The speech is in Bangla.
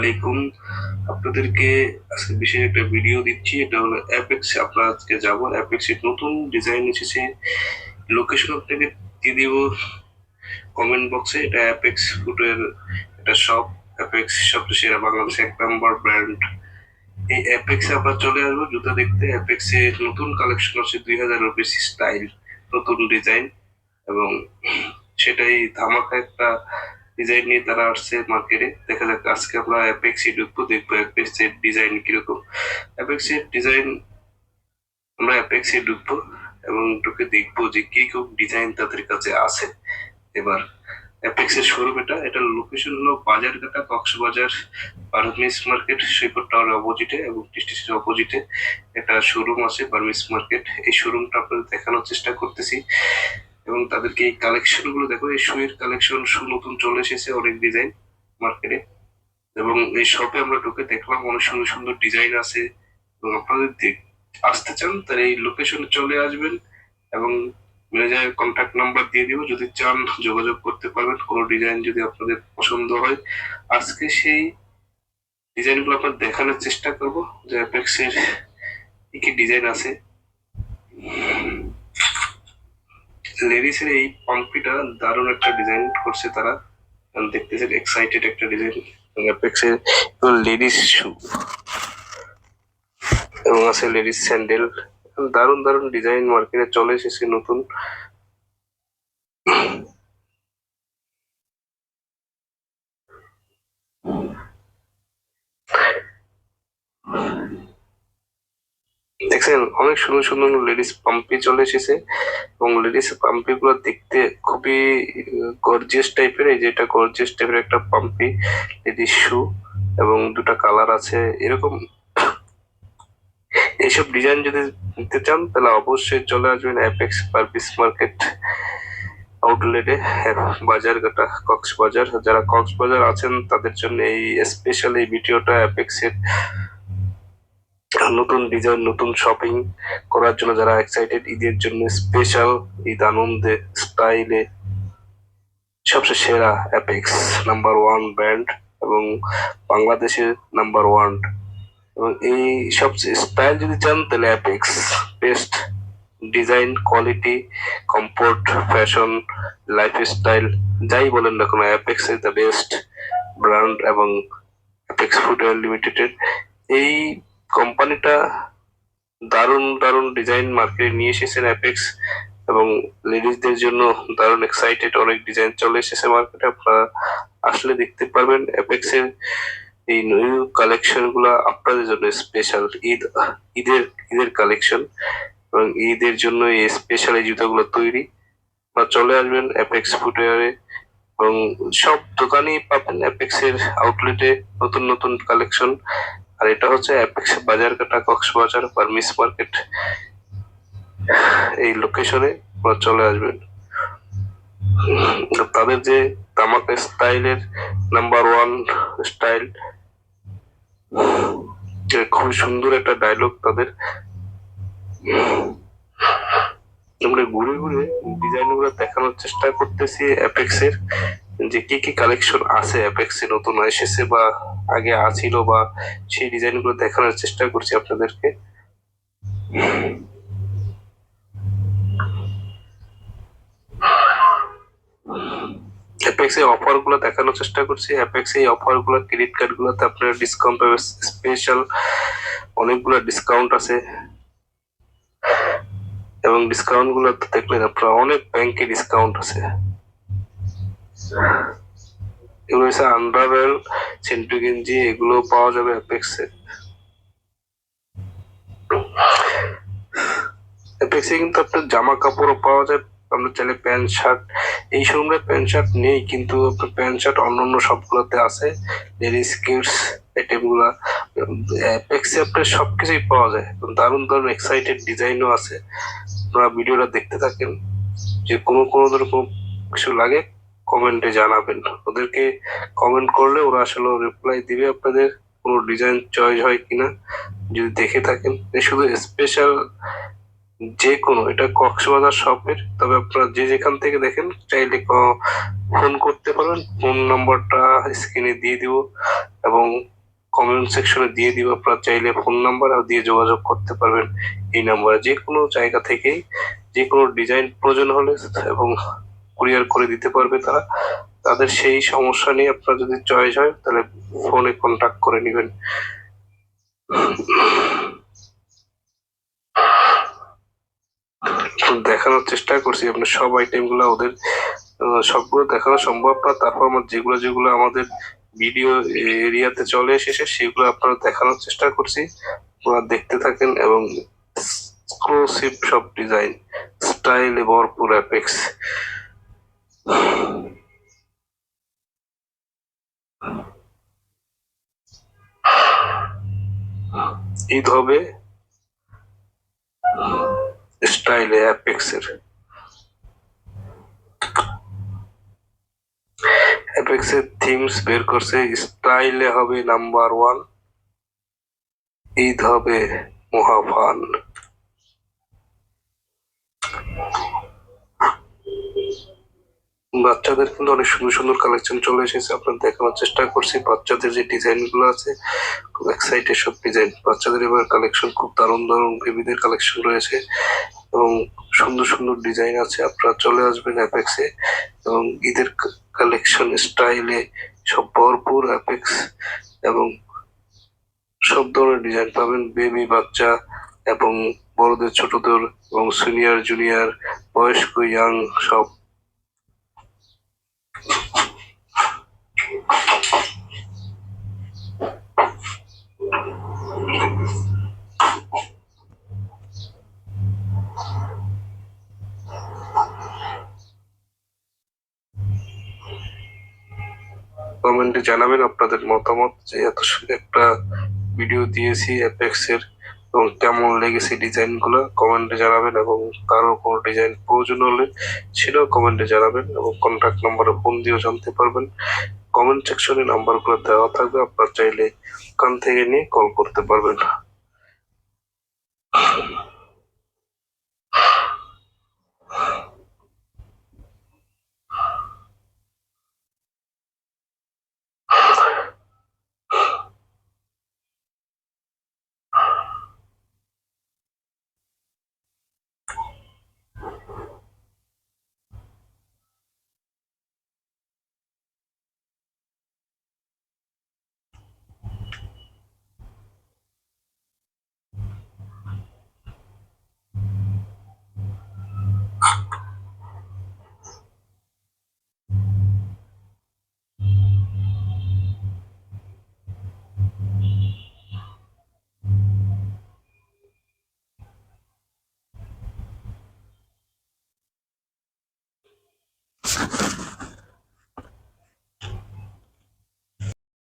আলাইকুম। আপনাদেরকে আজকে বিশেষ একটা ভিডিও দিচ্ছি। এটা হলো অ্যাপেক্স আপনারা আজকে যাব। অ্যাপেক্স নতুন ডিজাইন এসেছে। লোকেশন আপনাকে দিয়ে দিব কমেন্ট বক্সে এটা অ্যাপেক্স ফুটের একটা শপ অ্যাপেক্স সবচেয়ে সেরা বাংলাদেশের এক নম্বর ব্র্যান্ড এই অ্যাপেক্সে আমরা চলে আসব জুতা দেখতে। অ্যাপেক্সে নতুন কালেকশন আছে দুই হাজারের বেশি স্টাইল নতুন ডিজাইন এবং সেটাই ধামাকা একটা ডিজাইন নিয়ে তারা আসছে মার্কেটে দেখা যাক আজকে আমরা অ্যাপেক্সি ঢুকবো, দেখব অ্যাপেক্সের ডিজাইন কীরকম। অ্যাপেক্সের ডিজাইন আমরা অ্যাপেক্সে ঢুকবো এবং ঢুকে দেখব যে কীরকম ডিজাইন তাদের কাছে আছে। এবার অ্যাপেক্সের শোরুম এটা এটা লোকেশন হলো বাজার Bazarghata, Cox's Bazar, Burmese market Saikat tower অপোজিটে এবং টিস্টিসের অপোজিটে একটা শোরুম আছে বার্মিস মার্কেট। এই শোরুমটা আপনাদের দেখানোর চেষ্টা করতেছি। এবং তাদেরকে এই কালেকশনগুলো দেখো, এই শুয়ের কালেকশন শু নতুন চলে এসেছে অনেক ডিজাইন মার্কেটে এবং এই শপে আমরা ঢুকে দেখলাম অনেক সুন্দর সুন্দর ডিজাইন আছে। এবং আপনাদের আসতে চান, তাহলে এই লোকেশনে চলে আসবেন এবং ম্যানেজারের কন্ট্যাক্ট নাম্বার দিয়ে দিব। যদি চান, যোগাযোগ করতে পারবেন। কোনো ডিজাইন যদি আপনাদের পছন্দ হয়, আজকে সেই ডিজাইনগুলো আপনার দেখানোর চেষ্টা করব। যে অ্যাপেক্সের কি কি ডিজাইন আছে। লেডিসের এই পাম্পিটা দারুণ একটা ডিজাইন করছে তারা। দেখতেছে এক্সাইটেড একটা ডিজাইন অ্যাপেক্সের লেডিস শু এবং আছে লেডিস স্যান্ডেল দারুণ দারুণ ডিজাইন মার্কেটে চলে এসেছে নতুন। দেখছেন, অনেক সুন্দর সুন্দর লেডিস পাম্পি চলে এসেছে এবং লেডিস পাম্পি গুলো দেখতে খুবই গর্জিয়াস টাইপের এই যেটা গর্জিয়াস টাইপের একটা পাম্পি লেডিস শু এবং দুটা কালার আছে। এরকম এইসব ডিজাইন যদি নিতে চান, তাহলে অবশ্যই চলে আসবেন অ্যাপেক্স পারপিস মার্কেট আউটলেটে বাজারঘাটা, কক্সবাজার। যারা কক্সবাজার আছেন, তাদের জন্য এই স্পেশাল এই ভিডিওটা অ্যাপেক্সের নতুন ডিজাইন নতুন শপিং করার জন্য যারা এক্সাইটেড ঈদের জন্য স্পেশাল ঈদ আনন্দে স্টাইলে সবচেয়ে সেরা অ্যাপেক্স নাম্বার ওয়ান ব্র্যান্ড এবং বাংলাদেশের নাম্বার ওয়ান এবং এই সব স্টাইল যদি চান, তাহলে Apex best design quality comfort fashion life style যাই বলেন না কোনো Apex is the best brand এবং অ্যাপেক্স ফুটওয়্যার লিমিটেডের এই কোম্পানিটা দারুণ দারুণ ডিজাইন মার্কেটে নিয়ে এসেছেন অ্যাপেক্স এবং লেডিসদের জন্য দারুণ এক্সাইটেড অনেক ডিজাইন চলে এসেছে মার্কেটে আপনারা আসলে দেখতে পারবেন অ্যাপেক্সের এই নিউ কালেকশনগুলা আপনাদের জন্য স্পেশাল ঈদ, ঈদের ঈদের কালেকশন এবং ঈদের জন্য এই স্পেশাল এই জুতাগুলো তৈরি। বা চলে আসবেন অ্যাপেক্স ফুটওয়্যারে এবং সব দোকানেই পাবেন অ্যাপেক্স এর আউটলেটে নতুন নতুন কালেকশন আর এটা হচ্ছে Apex Bazarghata Cox's Bazar Burmese market এই লোকেশনে চলে আসবেন তাদের যে তামাকা স্টাইলের নাম্বার ওয়ান স্টাইল খুবই সুন্দর একটা ডায়লগ তাদের। আমরা ঘুরে ঘুরে ডিজাইনগুলো দেখানোর চেষ্টা করতেছি অ্যাপেক্স এর, যে কি কি কালেকশন আছে অ্যাপেক্স এ, নতুন এসেছে বা আগে আছিল বা সেই ডিজাইনগুলো দেখানোর চেষ্টা করছি আপনাদেরকে। অ্যাপেক্স এই অফারগুলো দেখানোর চেষ্টা করছি। অ্যাপেক্স এই অফারগুলো ক্রেডিট কার্ড গুলোতে আপনার ডিসকাউন্ট পাবে স্পেশাল অনেকগুলো ডিসকাউন্ট আছে। এবং ডিসকাউন্টগুলো দেখলেন আপনারা অনেক ব্যাংকে ডিসকাউন্ট আছে। এগুলো হচ্ছে আন্ডারওয়েল সেন্টু গেঞ্জি এগুলো পাওয়া যাবে অ্যাপেক্সে অ্যাপেক্সে কিন্তু আপনার জামা কাপড়ও পাওয়া যায় আমরা চাইলে প্যান্ট শার্ট, এই শোরুমে প্যান্ট শার্ট নেই, কিন্তু আপনার প্যান্ট শার্ট অন্যান্য সবগুলোতে আছে লেডিস কিডস আইটেমগুলা। অ্যাপেক্সে আপনার সবকিছুই পাওয়া যায় দারুণ দারুণ এক্সাইটেড ডিজাইনও আছে। আপনারা ভিডিওটা দেখতে থাকেন, যে কোনো কোনো ধরনের কোনো কিছু লাগে কমেন্টে জানাবেন। ওদেরকে কমেন্ট করলে ওরা আসলে রিপ্লাই দিবে আপনাদের কোনো ডিজাইন চয়েস হয় কিনা, যদি দেখে থাকেন। শুধু স্পেশাল যে কোনো এটা কক্সবাজার শপের তবে আপনারা যে যেখান থেকে দেখেন, চাইলে ফোন করতে পারেন। ফোন নাম্বারটা স্ক্রিনে দিয়ে দিব এবং কমেন্ট সেকশনে দিয়ে দিব। আপনারা চাইলে ফোন নাম্বার আর দিয়ে যোগাযোগ করতে পারবেন এই নাম্বারে যে কোনো জায়গা থেকেই যে কোনো ডিজাইন প্রয়োজন হলে এবং কুরিয়ার করে দিতে পারবে তারা। তাদের সেই সমস্যা নিয়ে আপনার যদি চয়েস হয়, তাহলে ফোনে কন্টাক্ট করে নেবেন। দেখানোর চেষ্টা করছি আপনার সব আইটেমগুলো ওদের সবগুলো দেখানো সম্ভব না। তারপর আমার যেগুলো যেগুলো আমাদের ভিডিও এরিয়াতে চলে এসেছে, সেগুলো আপনারা দেখানোর চেষ্টা করছি। আপনারা দেখতে থাকেন এবং এক্সক্লুসিভ সব ডিজাইন স্টাইলে ভরপুর অ্যাপেক্স ঈদ হবে স্টাইলে অ্যাপেক্সের। অ্যাপেক্সের থিমস বের করছে, স্টাইলে হবে নাম্বার ওয়ান, ঈদ হবে মহাফান বাচ্চাদের কিন্তু অনেক সুন্দর সুন্দর কালেকশন চলে এসেছে। আপনার দেখানোর চেষ্টা করছি। বাচ্চাদের যে ডিজাইনগুলো আছে, খুব এক্সাইটেড সব ডিজাইন বাচ্চাদের এবার কালেকশন খুব দারুণ দারুণ বেবিদের কালেকশন রয়েছে এবং সুন্দর সুন্দর ডিজাইন আছে। আপনারা চলে আসবেন অ্যাপেক্সে এবং ঈদের কালেকশন স্টাইলে সব ভরপুর অ্যাপেক্স এবং সব ধরনের ডিজাইন পাবেন। বেবি বাচ্চা এবং বড়দের, ছোটদের এবং সিনিয়র জুনিয়র বয়স্ক ইয়াং সব। কমেন্টে জানাবেন আপনাদের মতামত যে এত সুন্দর একটা ভিডিও দিয়েছি অ্যাপেক্স এর। এবং কেমন লেগেছে ডিজাইনগুলো? কমেন্টে জানাবেন এবং কারও কোনো ডিজাইন প্রয়োজন হলে সেটাও কমেন্টে জানাবেন এবং কন্ট্যাক্ট নাম্বারে ফোন দিয়েও জানতে পারবেন। কমেন্ট সেকশনে নাম্বারগুলো দেওয়া থাকবে, আপনার চাইলে ওখান থেকে নিয়ে কল করতে পারবেন।